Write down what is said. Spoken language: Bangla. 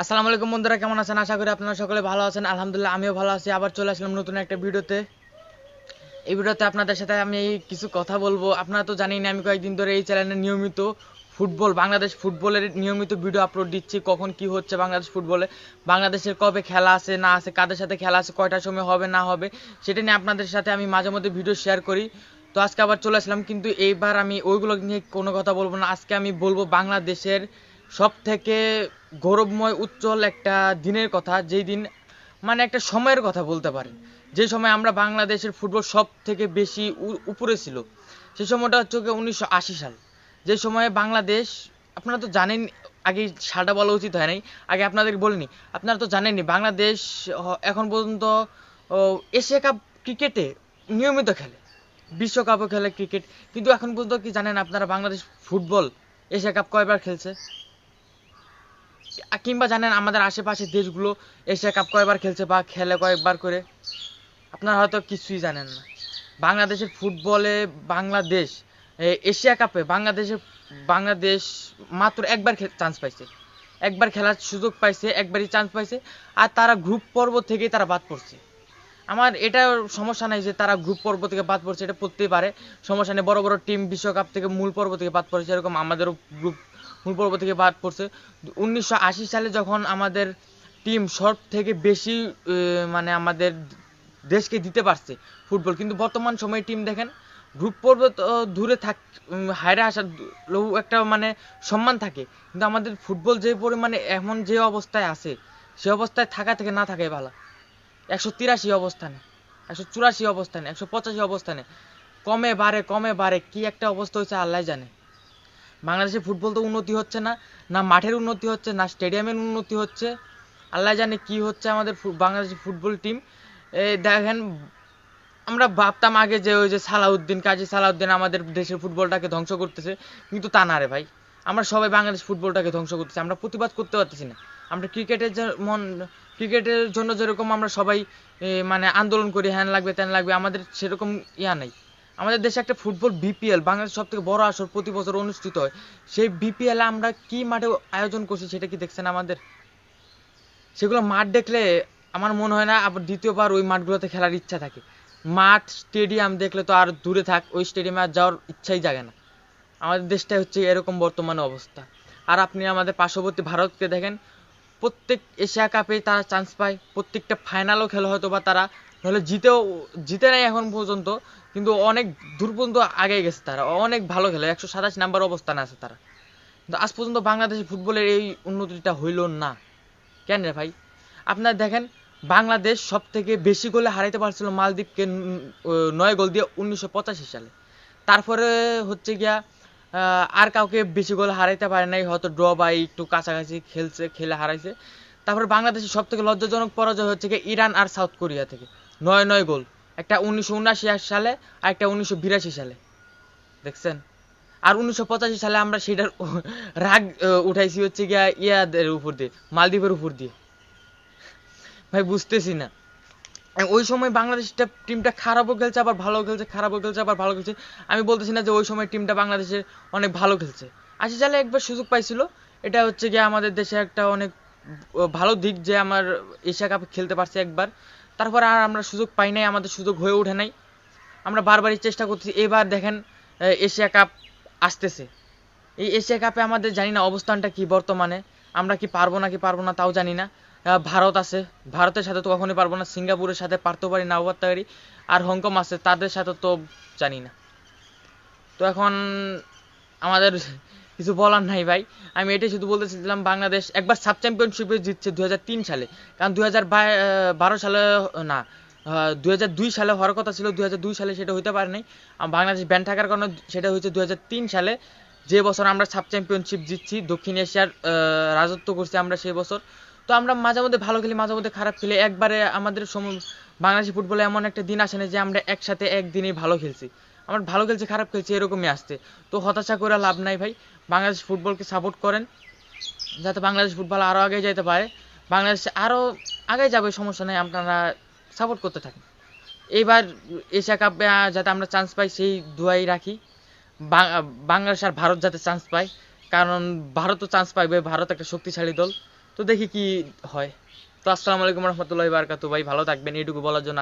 আসসালামু আলাইকুম বন্ধুরা, কেমন আছেন? আশা করি আপনারা সকলে ভালো আছেন। আলহামদুলিল্লাহ, আমিও ভালো আছি। আবার চলে আসলাম নতুন একটা ভিডিওতে। এই ভিডিওতে আপনাদের সাথে আমি কিছু কথা বলব। আপনারা তো জানেন আমি কয়েকদিন ধরে এই চ্যানেলে নিয়মিত ফুটবল, বাংলাদেশ ফুটবলের নিয়মিত ভিডিও আপলোড দিচ্ছি, কখন কি হচ্ছে বাংলাদেশ ফুটবলে, বাংলাদেশের কবে খেলা আছে, না আছে, কাদের সাথে খেলা আছে, কয়টার সময় হবে, না হবে, সেটা নিয়ে আপনাদের সাথে আমি মাঝে মধ্যে ভিডিও শেয়ার করি। তো আজকে আবার চলে আসলাম, কিন্তু এইবার আমি ওইগুলো নিয়ে কোনো কথা বলব না। আজকে আমি বলব বাংলাদেশের সব থেকে গৌরবময় উজ্জ্বল একটা দিনের কথা, যেই দিন মানে একটা সময়ের কথা বলতে পারেন। যে সময় আমরা বাংলাদেশের ফুটবল সব থেকে বেশি উপরে ছিল, সেই সময়টা হচ্ছে উনিশশো আশি সাল। যে সময়ে বাংলাদেশ, আপনারা তো জানেন, আগে সালটা বলা উচিত হয় নাই, আগে আপনাদের বলিনি, আপনারা তো জানেনই, বাংলাদেশ এখন পর্যন্ত এশিয়া কাপ ক্রিকেটে নিয়মিত খেলে, বিশ্বকাপও খেলে ক্রিকেট, কিন্তু এখন পর্যন্ত কি জানেন আপনারা, বাংলাদেশ ফুটবল এশিয়া কাপ কয়বার খেলছে? কিংবা জানেন আমাদের আশেপাশের দেশগুলো এশিয়া কাপ কয়বার খেলছে বা খেলে কয়েকবার করে, আপনারা হয়তো কিছুই জানেন না। বাংলাদেশের ফুটবলে বাংলাদেশ এশিয়া কাপে বাংলাদেশের, বাংলাদেশ মাত্র একবার চান্স পাইছে। একবার খেলার সুযোগ পাইছে, একবারই চান্স পাইছে, আর তারা গ্রুপ পর্ব থেকেই তারা বাদ পড়ছে। আমার এটা সমস্যা নাই যে তারা গ্রুপ পর্ব থেকে বাদ পড়ছে, এটা পড়তেই পারে। সমস্যা নেই, বড় বড় টিম বিশ্বকাপ থেকে মূল পর্ব থেকে বাদ পড়েছে, এরকম আমাদেরও গ্রুপ মূল পর্ব থেকে বাদ পড়ছে। উনিশশো আশি সালে যখন আমাদের টিম সব থেকে বেশি মানে আমাদের দেশকে দিতে পারছে ফুটবল কিন্তু বর্তমান সময়ে টিম দেখেন গ্রুপ পর্ব তো দূরে থাক হায়রে আসার একটা মানে সম্মান থাকে। কিন্তু আমাদের ফুটবল যে পরিমাণে এমন যে অবস্থায় আছে, সে অবস্থায় থাকা থেকে না থাকাই ভালো। একশো তিরাশি অবস্থানে, একশো চুরাশি অবস্থানে, একশো পঁচাশি অবস্থানে। কমে বাড়ে কমে বাড়ে, কি একটা অবস্থা হয়েছে আল্লাহ জানে। বাংলাদেশে ফুটবল তো উন্নতি হচ্ছে না না মাঠের উন্নতি হচ্ছে, না স্টেডিয়ামের উন্নতি হচ্ছে। আল্লাহ জানে কি হচ্ছে আমাদের বাংলাদেশের ফুটবল টিম। দেখেন, আমরা ভাবতাম আগে যে ওই যে সালাউদ্দিন, কাজী সালাউদ্দিন আমাদের দেশের ফুটবলটাকে ধ্বংস করতেছে, কিন্তু তা না রে ভাই। আমরা সবাই বাংলাদেশ ফুটবলটাকে ধ্বংস করতেছি, আমরা প্রতিবাদ করতে পারতেছি না। আমরা ক্রিকেটের যেমন ক্রিকেটের জন্য যেরকম আমরা সবাই মানে আন্দোলন করি, হ্যান লাগবে ত্যান লাগবে, আমাদের সেরকম ইয়া নাই। আমাদের দেশে একটা ফুটবল বিপিএল বাংলাদেশ সব থেকে বড় আসর প্রতি বছর অনুষ্ঠিত হয়। সেই বিপিএল আমরা কি মাঠে আয়োজন করছি সেটা কি দেখছেন আমাদের? সেগুলো মাঠ দেখলে আমার মনে হয় না, আবার দ্বিতীয়বার ওই মাঠগুলোতে খেলার ইচ্ছা থাকে। মাঠ, স্টেডিয়াম দেখলে তো আর দূরে থাক, ওই স্টেডিয়ামে আর যাওয়ার ইচ্ছাই জাগে না। আমাদের দেশটা হচ্ছে এরকম বর্তমানে অবস্থা। আর আপনি আমাদের পার্শ্ববর্তী ভারতকে দেখেন, প্রত্যেক এশিয়া কাপে তারা চান্স পায়, প্রত্যেকটা ফাইনালও খেলা হয়তো বা তারা, নাহলে জিতেও, জিতে নাই এখন পর্যন্ত, কিন্তু অনেক দূর পর্যন্ত আগে গেছে তারা, অনেক ভালো খেলে, একশো সাতাশ নাম্বার অবস্থানে আছে তারা। কিন্তু আজ পর্যন্ত বাংলাদেশের ফুটবলের এই উন্নতিটা হইল না। কেন রে ভাই? আপনার দেখেন, বাংলাদেশ সব থেকে বেশি গোলে হারাইতে পারছিল মালদ্বীপকে নয় গোল দিয়ে উনিশশো পঁচাশি সালে। তারপরে হচ্ছে গিয়া আর কাউকে বেশি গোল হারাইতে পারে নাই, হয়তো ড্র বা একটু কাছাকাছি খেলছে, খেলে হারাইছে। তারপরে বাংলাদেশের সব থেকে লজ্জাজনক পরাজয় হচ্ছে গিয়ে ইরান আর সাউথ কোরিয়া থেকে। নয় নয় গোল। একটা উনিশশো উনআশি সালে আর একটা উনিশশো বিরাশি সালে। দেখছেন? আর উনিশশো পঁচাশি সালে আমরা সেটার রাগ উঠাইছি হচ্ছে গিয়া ইয়াদের উপর দিয়ে, মালদ্বীপের উপর দিয়ে। ভাই, বুঝতেছি না। ওই সময় বাংলাদেশটা টিমটা খারাপও খেলছে, আবার ভালো খেলছে, খারাপও খেলছে, আবার ভালো খেলছে। আমি বলতেছি না যে ওই সময় টিমটা বাংলাদেশের অনেক ভালো খেলছে। আশি সালে একবার সুযোগ পাইছিল। এটা হচ্ছে গিয়ে আমাদের দেশে একটা অনেক ভালো দিক যে আমার এশিয়া কাপে খেলতে পারছে একবার। তারপর আর আমরা সুযোগ পাই নাই, আমাদের সুযোগ হয়ে ওঠে নাই। আমরা বারবারই চেষ্টা করছি এবার দেখেন এশিয়া কাপ আসতেছে। এই এশিয়া কাপে আমাদের জানি না অবস্থানটা কি বর্তমানে। আমরা কি পারব না কি পারব না তাও জানি না। ভারত আছে। ভারতের সাথে তো কখনোই পারব না। সিঙ্গাপুরের সাথে পারতেও পারি, নাও পারতে পারি। আর হংকং আছে, তাদের সাথে তো জানি না। তো এখন আমাদের কিছু বলার নাই ভাই। আমি এটাই শুধু বলতে চাইছিলাম, বাংলাদেশ একবার সাব চ্যাম্পিয়নশিপে জিতছে দু সালে। কারণ দুই হাজার বারো সালে, না দুই হাজার দুই সালে হওয়ার কথা ছিল, দুই হাজার দুই সালে সেটা হইতে পারে নাই। বাংলাদেশ ব্যান থাকার কারণে সেটা হয়েছে দু সালে। যে বছর আমরা সাব চ্যাম্পিয়নশিপ জিতছি, দক্ষিণ এশিয়ার রাজত্ব করছি আমরা সেই বছর। তো আমরা মাঝে মধ্যে ভালো খেলি, মাঝে মধ্যে খারাপ খেলি। একবারে আমাদের বাংলাদেশি ফুটবলে এমন একটা দিন আসে না যে আমরা একসাথে একদিনেই ভালো খেলছি। আমরা ভালো খেলছি, খারাপ খেলছি, এরকমই আসছে। তো হতাশা করে লাভ নাই ভাই। বাংলাদেশ ফুটবলকে সাপোর্ট করেন, যাতে বাংলাদেশ ফুটবল আরও আগে যেতে পারে। বাংলাদেশ আরও আগে যাবে, সমস্যা নেই, আপনারা সাপোর্ট করতে থাকেন। এইবার এশিয়া কাপে যাতে আমরা চান্স পাই, সেই দুয়াই রাখি। বাংলাদেশ আর ভারত যাতে চান্স পায়। কারণ ভারতও চান্স পাইবে, ভারত একটা শক্তিশালী দল। তো দেখি কি হয়। তো আসসালামু আলাইকুম রহমতুল্লাহ বারকাতু ভাই, ভালো থাকবেন। এইটুকু বলার জন্য